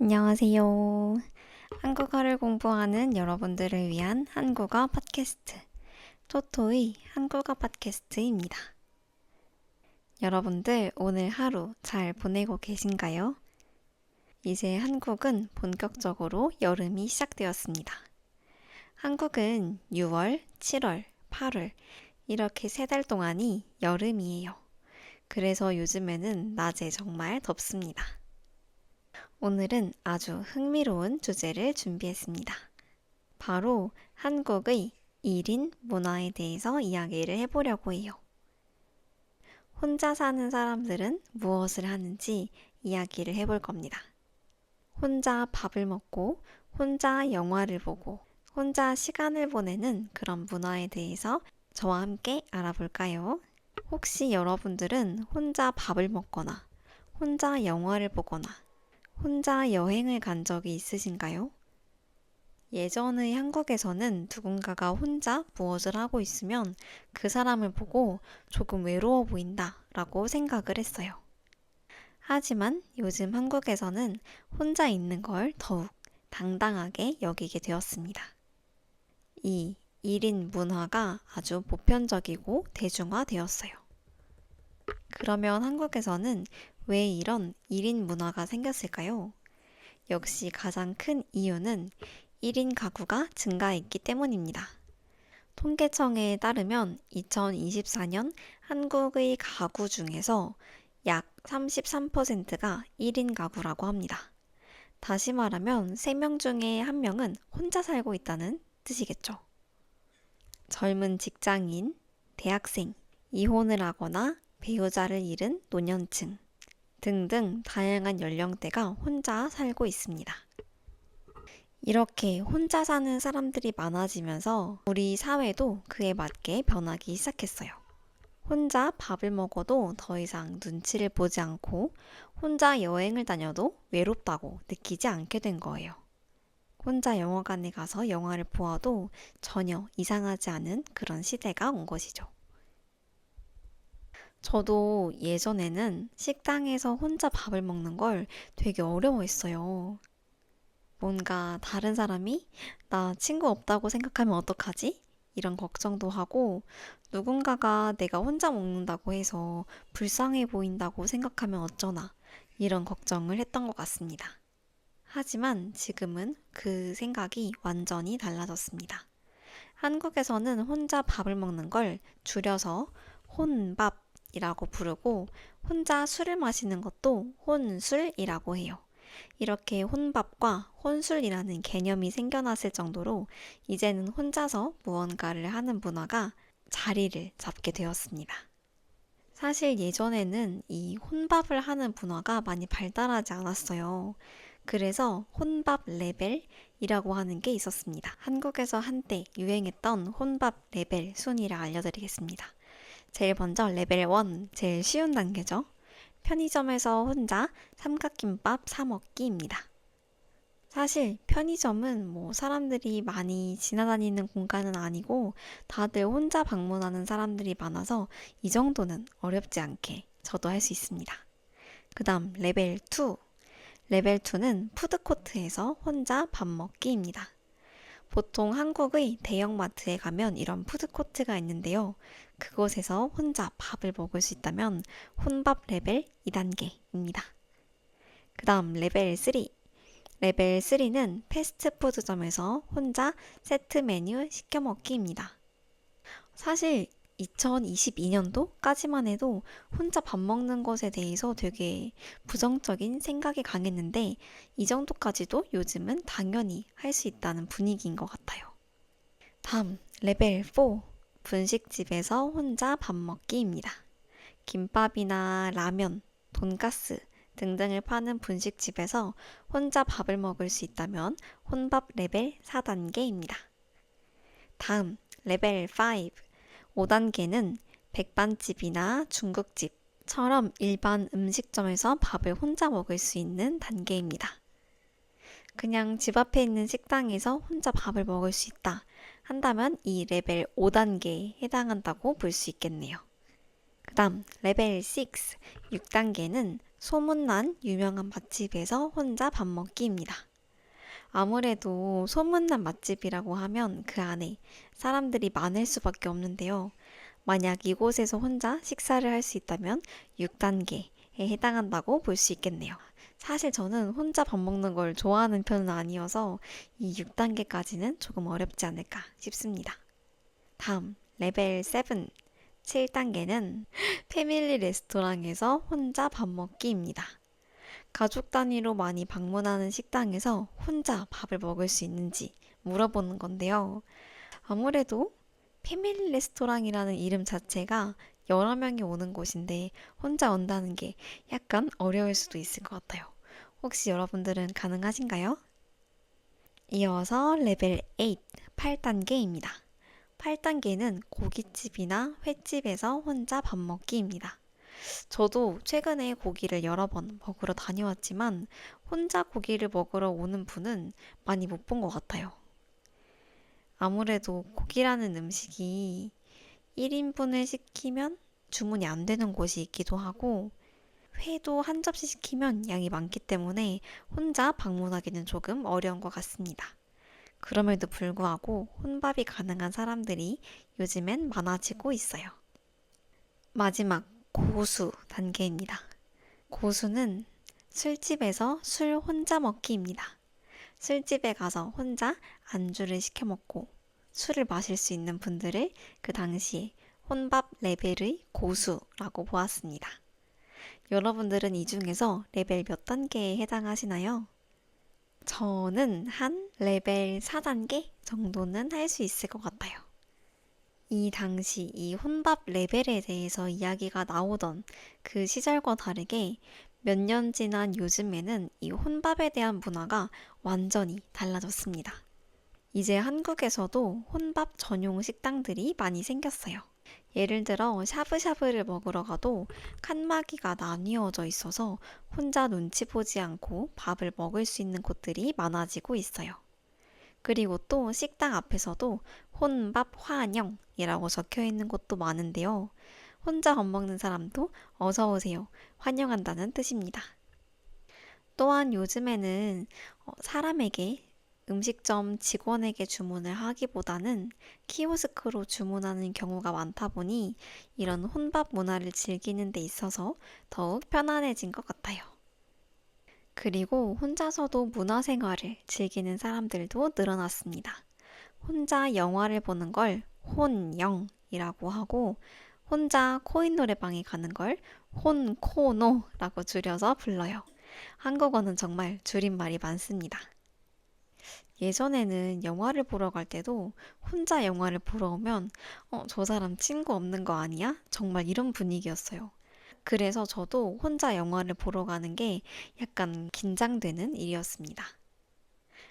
안녕하세요. 한국어를 공부하는 여러분들을 위한 한국어 팟캐스트, 토토의 한국어 팟캐스트입니다. 여러분들 오늘 하루 잘 보내고 계신가요? 이제 한국은 본격적으로 여름이 시작되었습니다. 한국은 6월, 7월, 8월 이렇게 세 달 동안이 여름이에요. 그래서 요즘에는 낮에 정말 덥습니다. 오늘은 아주 흥미로운 주제를 준비했습니다. 바로 한국의 1인 문화에 대해서 이야기를 해보려고 해요. 혼자 사는 사람들은 무엇을 하는지 이야기를 해볼 겁니다. 혼자 밥을 먹고, 혼자 영화를 보고, 혼자 시간을 보내는 그런 문화에 대해서 저와 함께 알아볼까요? 혹시 여러분들은 혼자 밥을 먹거나, 혼자 영화를 보거나, 혼자 여행을 간 적이 있으신가요? 예전의 한국에서는 누군가가 혼자 무엇을 하고 있으면 그 사람을 보고 조금 외로워 보인다 라고 생각을 했어요. 하지만 요즘 한국에서는 혼자 있는 걸 더욱 당당하게 여기게 되었습니다. 이 1인 문화가 아주 보편적이고 대중화되었어요. 그러면 한국에서는 왜 이런 1인 문화가 생겼을까요? 역시 가장 큰 이유는 1인 가구가 증가했기 때문입니다. 통계청에 따르면 2024년 한국의 가구 중에서 약 33%가 1인 가구라고 합니다. 다시 말하면 3명 중에 1명은 혼자 살고 있다는 뜻이겠죠. 젊은 직장인, 대학생, 이혼을 하거나 배우자를 잃은 노년층 등등 다양한 연령대가 혼자 살고 있습니다. 이렇게 혼자 사는 사람들이 많아지면서 우리 사회도 그에 맞게 변하기 시작했어요. 혼자 밥을 먹어도 더 이상 눈치를 보지 않고 혼자 여행을 다녀도 외롭다고 느끼지 않게 된 거예요. 혼자 영화관에 가서 영화를 보아도 전혀 이상하지 않은 그런 시대가 온 것이죠. 저도 예전에는 식당에서 혼자 밥을 먹는 걸 되게 어려워했어요. 뭔가 다른 사람이 나 친구 없다고 생각하면 어떡하지? 이런 걱정도 하고 누군가가 내가 혼자 먹는다고 해서 불쌍해 보인다고 생각하면 어쩌나 이런 걱정을 했던 것 같습니다. 하지만 지금은 그 생각이 완전히 달라졌습니다. 한국에서는 혼자 밥을 먹는 걸 줄여서 혼밥 이라고 부르고 혼자 술을 마시는 것도 혼술이라고 해요. 이렇게 혼밥과 혼술이라는 개념이 생겨났을 정도로 이제는 혼자서 무언가를 하는 문화가 자리를 잡게 되었습니다. 사실 예전에는 이 혼밥을 하는 문화가 많이 발달하지 않았어요. 그래서 혼밥 레벨이라고 하는 게 있었습니다. 한국에서 한때 유행했던 혼밥 레벨 순위를 알려드리겠습니다. 제일 먼저 레벨 1, 제일 쉬운 단계죠. 편의점에서 혼자 삼각김밥 사 먹기입니다. 사실 편의점은 뭐 사람들이 많이 지나다니는 공간은 아니고 다들 혼자 방문하는 사람들이 많아서 이 정도는 어렵지 않게 저도 할 수 있습니다. 그 다음 레벨 2. 레벨 2는 푸드코트에서 혼자 밥 먹기입니다. 보통 한국의 대형마트에 가면 이런 푸드코트가 있는데요. 그곳에서 혼자 밥을 먹을 수 있다면 혼밥 레벨 2단계입니다. 그 다음 레벨 3. 레벨 3는 패스트푸드점에서 혼자 세트 메뉴 시켜 먹기입니다. 사실 2022년도까지만 해도 혼자 밥 먹는 것에 대해서 되게 부정적인 생각이 강했는데 이 정도까지도 요즘은 당연히 할 수 있다는 분위기인 것 같아요. 다음 레벨 4 분식집에서 혼자 밥 먹기입니다. 김밥이나 라면, 돈가스 등등을 파는 분식집에서 혼자 밥을 먹을 수 있다면 혼밥 레벨 4단계입니다. 다음 레벨 5 5단계는 백반집이나 중국집처럼 일반 음식점에서 밥을 혼자 먹을 수 있는 단계입니다. 그냥 집 앞에 있는 식당에서 혼자 밥을 먹을 수 있다 한다면 이 레벨 5단계에 해당한다고 볼 수 있겠네요. 그 다음 레벨 6, 6단계는 소문난 유명한 맛집에서 혼자 밥 먹기입니다. 아무래도 소문난 맛집이라고 하면 그 안에 사람들이 많을 수밖에 없는데요. 만약 이곳에서 혼자 식사를 할 수 있다면 6단계에 해당한다고 볼 수 있겠네요. 사실 저는 혼자 밥 먹는 걸 좋아하는 편은 아니어서 이 6단계까지는 조금 어렵지 않을까 싶습니다. 다음, 레벨 7. 7단계는 패밀리 레스토랑에서 혼자 밥 먹기입니다. 가족 단위로 많이 방문하는 식당에서 혼자 밥을 먹을 수 있는지 물어보는 건데요. 아무래도 패밀리 레스토랑이라는 이름 자체가 여러 명이 오는 곳인데 혼자 온다는 게 약간 어려울 수도 있을 것 같아요. 혹시 여러분들은 가능하신가요? 이어서 레벨 8, 8단계입니다. 8단계는 고깃집이나 횟집에서 혼자 밥 먹기입니다. 저도 최근에 고기를 여러 번 먹으러 다녀왔지만 혼자 고기를 먹으러 오는 분은 많이 못 본 것 같아요. 아무래도 고기라는 음식이 1인분을 시키면 주문이 안 되는 곳이 있기도 하고 회도 한 접시 시키면 양이 많기 때문에 혼자 방문하기는 조금 어려운 것 같습니다. 그럼에도 불구하고 혼밥이 가능한 사람들이 요즘엔 많아지고 있어요. 마지막 고수 단계입니다. 고수는 술집에서 술 혼자 먹기입니다. 술집에 가서 혼자 안주를 시켜 먹고 술을 마실 수 있는 분들을 그 당시에 혼밥 레벨의 고수라고 보았습니다. 여러분들은 이 중에서 레벨 몇 단계에 해당하시나요? 저는 한 레벨 4단계 정도는 할 수 있을 것 같아요. 이 당시 이 혼밥 레벨에 대해서 이야기가 나오던 그 시절과 다르게 몇 년 지난 요즘에는 이 혼밥에 대한 문화가 완전히 달라졌습니다. 이제 한국에서도 혼밥 전용 식당들이 많이 생겼어요. 예를 들어 샤브샤브를 먹으러 가도 칸막이가 나뉘어져 있어서 혼자 눈치 보지 않고 밥을 먹을 수 있는 곳들이 많아지고 있어요. 그리고 또 식당 앞에서도 혼밥 환영 이라고 적혀 있는 곳도 많은데요. 혼자 밥 먹는 사람도 어서 오세요. 환영한다는 뜻입니다. 또한 요즘에는 어, 사람에게 음식점 직원에게 주문을 하기보다는 키오스크로 주문하는 경우가 많다 보니 이런 혼밥 문화를 즐기는 데 있어서 더욱 편안해진 것 같아요. 그리고 혼자서도 문화 생활을 즐기는 사람들도 늘어났습니다. 혼자 영화를 보는 걸 혼영이라고 하고 혼자 코인 노래방에 가는 걸 혼코노라고 줄여서 불러요. 한국어는 정말 줄임말이 많습니다. 예전에는 영화를 보러 갈 때도 혼자 영화를 보러 오면 어, 저 사람 친구 없는 거 아니야? 정말 이런 분위기였어요. 그래서 저도 혼자 영화를 보러 가는 게 약간 긴장되는 일이었습니다.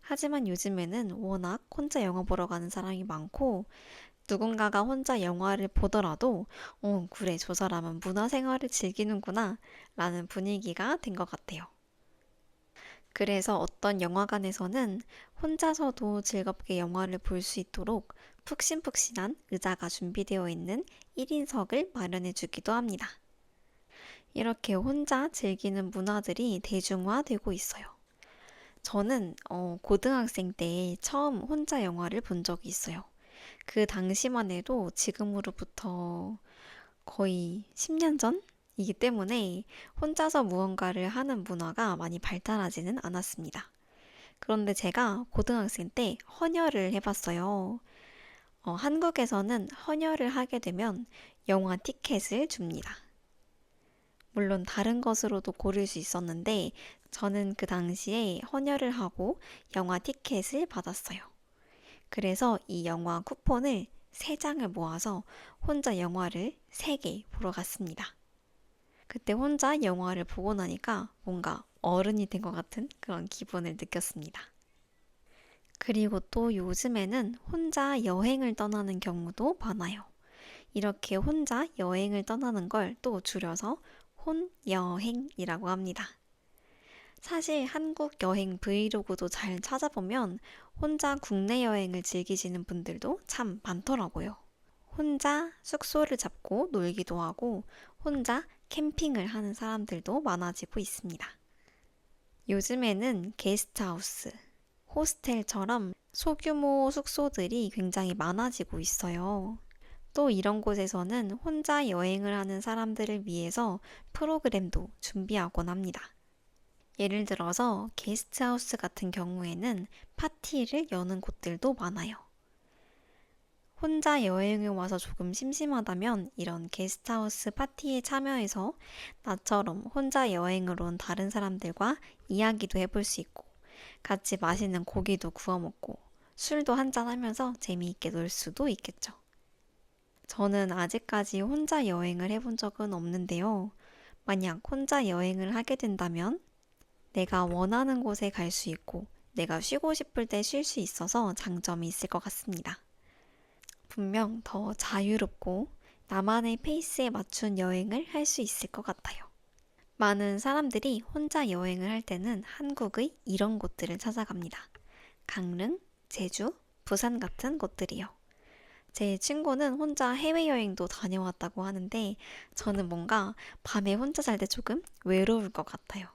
하지만 요즘에는 워낙 혼자 영화 보러 가는 사람이 많고 누군가가 혼자 영화를 보더라도 어, 그래, 저 사람은 문화생활을 즐기는구나 라는 분위기가 된 것 같아요. 그래서 어떤 영화관에서는 혼자서도 즐겁게 영화를 볼 수 있도록 푹신푹신한 의자가 준비되어 있는 1인석을 마련해 주기도 합니다. 이렇게 혼자 즐기는 문화들이 대중화되고 있어요. 저는 어, 고등학생 때 처음 혼자 영화를 본 적이 있어요. 그 당시만 해도 지금으로부터 거의 10년 전이기 때문에 혼자서 무언가를 하는 문화가 많이 발달하지는 않았습니다. 그런데 제가 고등학생 때 헌혈을 해봤어요. 어, 한국에서는 헌혈을 하게 되면 영화 티켓을 줍니다. 물론 다른 것으로도 고를 수 있었는데 저는 그 당시에 헌혈을 하고 영화 티켓을 받았어요. 그래서 이 영화 쿠폰을 3장을 모아서 혼자 영화를 3개 보러 갔습니다. 그때 혼자 영화를 보고 나니까 뭔가 어른이 된 것 같은 그런 기분을 느꼈습니다. 그리고 또 요즘에는 혼자 여행을 떠나는 경우도 많아요. 이렇게 혼자 여행을 떠나는 걸 또 줄여서 혼여행이라고 합니다. 사실 한국 여행 브이로그도 잘 찾아보면 혼자 국내 여행을 즐기시는 분들도 참 많더라고요. 혼자 숙소를 잡고 놀기도 하고 혼자 캠핑을 하는 사람들도 많아지고 있습니다. 요즘에는 게스트하우스, 호스텔처럼 소규모 숙소들이 굉장히 많아지고 있어요. 또 이런 곳에서는 혼자 여행을 하는 사람들을 위해서 프로그램도 준비하곤 합니다. 예를 들어서 게스트하우스 같은 경우에는 파티를 여는 곳들도 많아요. 혼자 여행을 와서 조금 심심하다면 이런 게스트하우스 파티에 참여해서 나처럼 혼자 여행을 온 다른 사람들과 이야기도 해볼 수 있고 같이 맛있는 고기도 구워 먹고 술도 한잔 하면서 재미있게 놀 수도 있겠죠. 저는 아직까지 혼자 여행을 해본 적은 없는데요. 만약 혼자 여행을 하게 된다면 내가 원하는 곳에 갈 수 있고 내가 쉬고 싶을 때 쉴 수 있어서 장점이 있을 것 같습니다. 분명 더 자유롭고 나만의 페이스에 맞춘 여행을 할 수 있을 것 같아요. 많은 사람들이 혼자 여행을 할 때는 한국의 이런 곳들을 찾아갑니다. 강릉, 제주, 부산 같은 곳들이요. 제 친구는 혼자 해외여행도 다녀왔다고 하는데 저는 뭔가 밤에 혼자 잘 때 조금 외로울 것 같아요.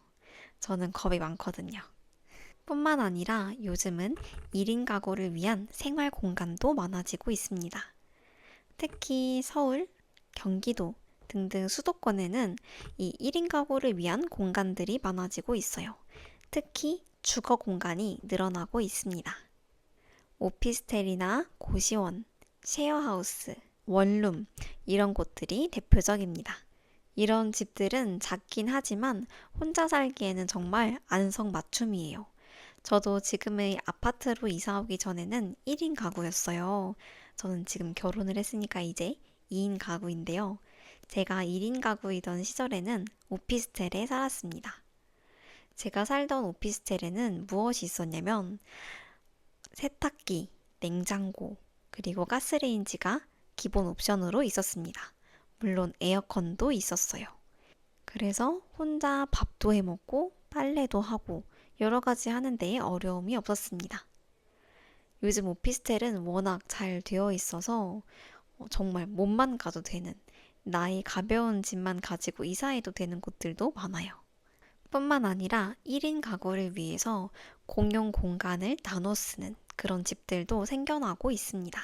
저는 겁이 많거든요. 뿐만 아니라 요즘은 1인 가구를 위한 생활 공간도 많아지고 있습니다. 특히 서울, 경기도 등등 수도권에는 이 1인 가구를 위한 공간들이 많아지고 있어요. 특히 주거 공간이 늘어나고 있습니다. 오피스텔이나 고시원, 쉐어하우스, 원룸 이런 곳들이 대표적입니다. 이런 집들은 작긴 하지만 혼자 살기에는 정말 안성맞춤이에요. 저도 지금의 아파트로 이사 오기 전에는 1인 가구였어요. 저는 지금 결혼을 했으니까 이제 2인 가구인데요. 제가 1인 가구이던 시절에는 오피스텔에 살았습니다. 제가 살던 오피스텔에는 무엇이 있었냐면 세탁기, 냉장고, 그리고 가스레인지가 기본 옵션으로 있었습니다. 물론 에어컨도 있었어요. 그래서 혼자 밥도 해 먹고 빨래도 하고 여러 가지 하는데 어려움이 없었습니다. 요즘 오피스텔은 워낙 잘 되어 있어서 정말 몸만 가도 되는 나의 가벼운 짐만 가지고 이사해도 되는 곳들도 많아요. 뿐만 아니라 1인 가구를 위해서 공용 공간을 나눠 쓰는 그런 집들도 생겨나고 있습니다.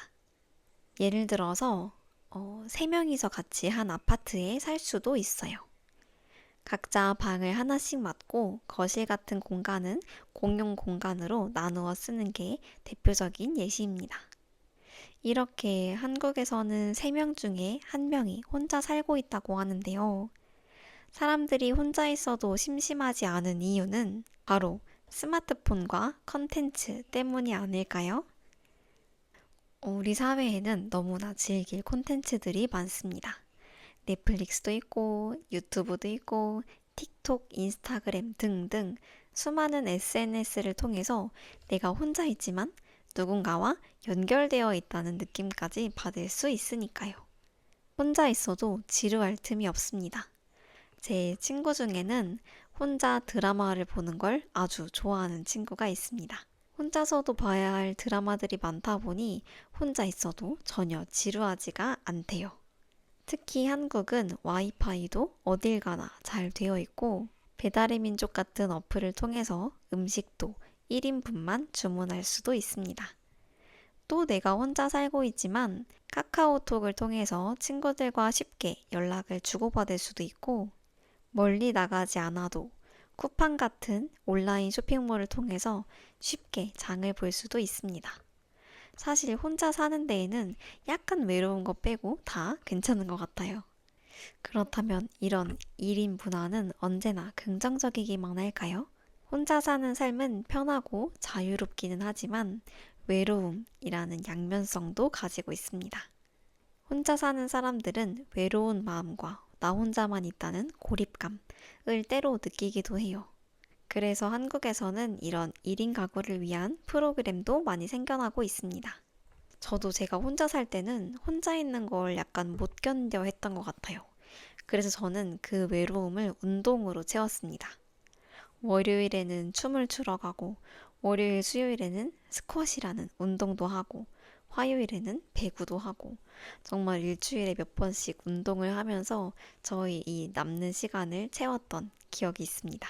예를 들어서 어, 3명이서 같이 한 아파트에 살 수도 있어요. 각자 방을 하나씩 맡고 거실 같은 공간은 공용 공간으로 나누어 쓰는 게 대표적인 예시입니다. 이렇게 한국에서는 3명 중에 1명이 혼자 살고 있다고 하는데요. 사람들이 혼자 있어도 심심하지 않은 이유는 바로 스마트폰과 컨텐츠 때문이 아닐까요? 우리 사회에는 너무나 즐길 콘텐츠들이 많습니다. 넷플릭스도 있고, 유튜브도 있고, 틱톡, 인스타그램 등등 수많은 SNS를 통해서 내가 혼자 있지만 누군가와 연결되어 있다는 느낌까지 받을 수 있으니까요. 혼자 있어도 지루할 틈이 없습니다. 제 친구 중에는 혼자 드라마를 보는 걸 아주 좋아하는 친구가 있습니다. 혼자서도 봐야 할 드라마들이 많다 보니 혼자 있어도 전혀 지루하지가 않대요. 특히 한국은 와이파이도 어딜 가나 잘 되어 있고 배달의 민족 같은 어플을 통해서 음식도 1인분만 주문할 수도 있습니다. 또 내가 혼자 살고 있지만 카카오톡을 통해서 친구들과 쉽게 연락을 주고받을 수도 있고 멀리 나가지 않아도 쿠팡 같은 온라인 쇼핑몰을 통해서 쉽게 장을 볼 수도 있습니다. 사실 혼자 사는 데에는 약간 외로운 것 빼고 다 괜찮은 것 같아요. 그렇다면 이런 1인 문화는 언제나 긍정적이기만 할까요? 혼자 사는 삶은 편하고 자유롭기는 하지만 외로움이라는 양면성도 가지고 있습니다. 혼자 사는 사람들은 외로운 마음과 나 혼자만 있다는 고립감을 때로 느끼기도 해요. 그래서 한국에서는 이런 1인 가구를 위한 프로그램도 많이 생겨나고 있습니다. 저도 제가 혼자 살 때는 혼자 있는 걸 약간 못 견뎌 했던 것 같아요. 그래서 저는 그 외로움을 운동으로 채웠습니다. 월요일에는 춤을 추러 가고, 월요일, 수요일에는 스쿼시라는 운동도 하고, 화요일에는 배구도 하고 정말 일주일에 몇 번씩 운동을 하면서 저희 이 남는 시간을 채웠던 기억이 있습니다.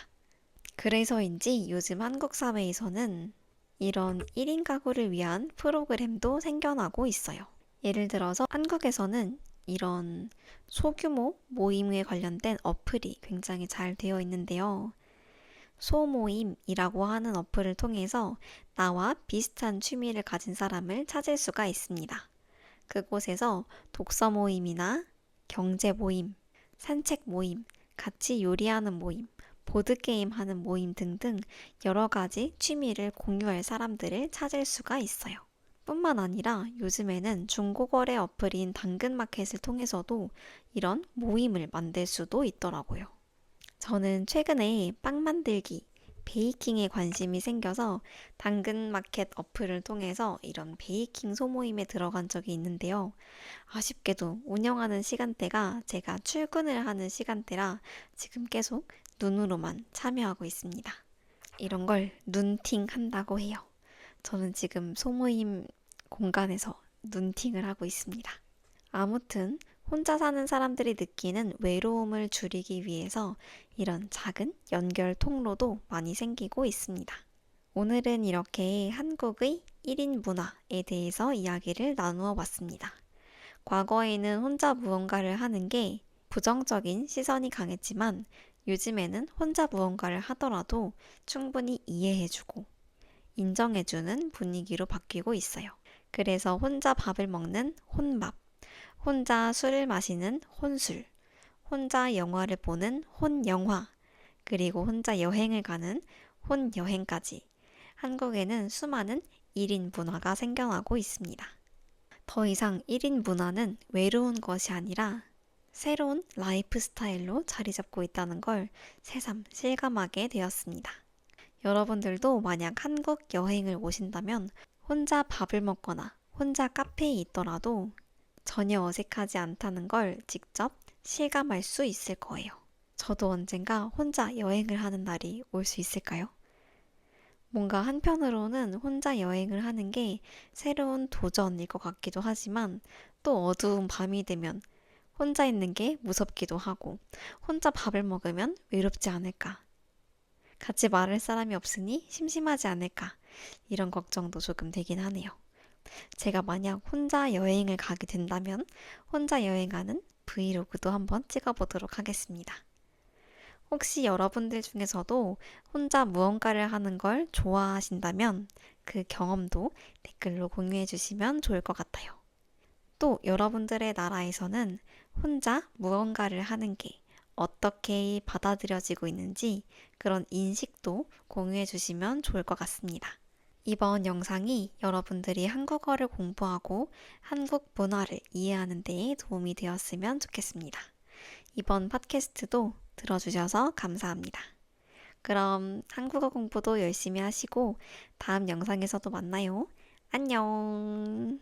그래서인지 요즘 한국 사회에서는 이런 1인 가구를 위한 프로그램도 생겨나고 있어요. 예를 들어서 한국에서는 이런 소규모 모임에 관련된 어플이 굉장히 잘 되어 있는데요. 소모임이라고 하는 어플을 통해서 나와 비슷한 취미를 가진 사람을 찾을 수가 있습니다. 그곳에서 독서 모임이나 경제 모임, 산책 모임, 같이 요리하는 모임, 보드게임 하는 모임 등등 여러 가지 취미를 공유할 사람들을 찾을 수가 있어요. 뿐만 아니라 요즘에는 중고거래 어플인 당근마켓을 통해서도 이런 모임을 만들 수도 있더라고요. 저는 최근에 빵 만들기, 베이킹에 관심이 생겨서 당근마켓 어플을 통해서 이런 베이킹 소모임에 들어간 적이 있는데요. 아쉽게도 운영하는 시간대가 제가 출근을 하는 시간대라 지금 계속 눈으로만 참여하고 있습니다. 이런 걸 눈팅 한다고 해요. 저는 지금 소모임 공간에서 눈팅을 하고 있습니다. 아무튼 혼자 사는 사람들이 느끼는 외로움을 줄이기 위해서 이런 작은 연결 통로도 많이 생기고 있습니다. 오늘은 이렇게 한국의 1인 문화에 대해서 이야기를 나누어 봤습니다. 과거에는 혼자 무언가를 하는 게 부정적인 시선이 강했지만 요즘에는 혼자 무언가를 하더라도 충분히 이해해주고 인정해주는 분위기로 바뀌고 있어요. 그래서 혼자 밥을 먹는 혼밥, 혼자 술을 마시는 혼술, 혼자 영화를 보는 혼영화, 그리고 혼자 여행을 가는 혼여행까지 한국에는 수많은 1인 문화가 생겨나고 있습니다. 더 이상 1인 문화는 외로운 것이 아니라 새로운 라이프 스타일로 자리 잡고 있다는 걸 새삼 실감하게 되었습니다. 여러분들도 만약 한국 여행을 오신다면 혼자 밥을 먹거나 혼자 카페에 있더라도 전혀 어색하지 않다는 걸 직접 실감할 수 있을 거예요. 저도 언젠가 혼자 여행을 하는 날이 올 수 있을까요? 뭔가 한편으로는 혼자 여행을 하는 게 새로운 도전일 것 같기도 하지만 또 어두운 밤이 되면 혼자 있는 게 무섭기도 하고 혼자 밥을 먹으면 외롭지 않을까. 같이 말할 사람이 없으니 심심하지 않을까. 이런 걱정도 조금 되긴 하네요. 제가 만약 혼자 여행을 가게 된다면 혼자 여행하는 브이로그도 한번 찍어보도록 하겠습니다. 혹시 여러분들 중에서도 혼자 무언가를 하는 걸 좋아하신다면 그 경험도 댓글로 공유해 주시면 좋을 것 같아요. 또 여러분들의 나라에서는 혼자 무언가를 하는 게 어떻게 받아들여지고 있는지 그런 인식도 공유해 주시면 좋을 것 같습니다. 이번 영상이 여러분들이 한국어를 공부하고 한국 문화를 이해하는 데 도움이 되었으면 좋겠습니다. 이번 팟캐스트도 들어주셔서 감사합니다. 그럼 한국어 공부도 열심히 하시고 다음 영상에서도 만나요. 안녕!